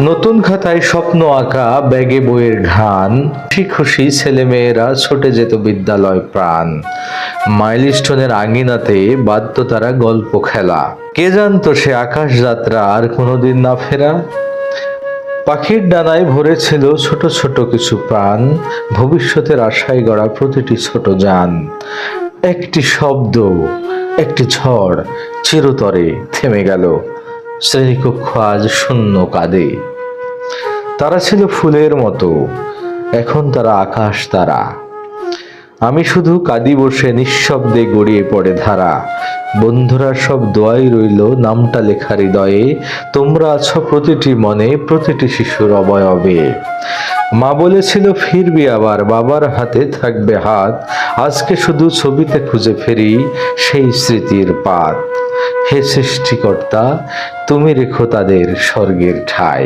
নতুন খাতায় স্বপ্ন আঁকা, ব্যাগে বইয়ের ঘান খুশি খুশি ছেলেমেয়েরা ছুটে যেত বিদ্যালয় প্রাণ। মাইলস্টোনের আঙিনাতে বাদ্য তারা গল্প খেলা। কে জানতো সে আকাশ যাত্রা আর কোনোদিন না ফেরা? পাখির ডানায় ভরেছিল ছোট ছোট কিছু প্রাণ। ভবিষ্যতের আশায় গড়া প্রতিটি ছোট যান। একটি শব্দ, একটি ঝড় চিরতরে থেমে গেল। শ্রেণীকক্ষ আজ শূন্য কাঁদে তারা ছিল ফুলের মতো, এখন তারা আকাশ তারা। আমি শুধু কাঁদি বসে নিঃশব্দে গড়িয়ে পড়ে ধারা। বন্ধুরা সব দোয়াই রইল নামটা লেখা হৃদয়ে। তোমরা আছো প্রতিটি মনে, প্রতিটি শিশুর অবয়বে। মা বলেছিল, ফিরবি আবার, বাবার হাতে থাকবে হাত। আজকে শুধু ছবিতে খুঁজে ফেরি সেই স্মৃতির পাত। হে সৃষ্টিকর্তা তুমি রেখো তাদের স্বর্গের ঠাই।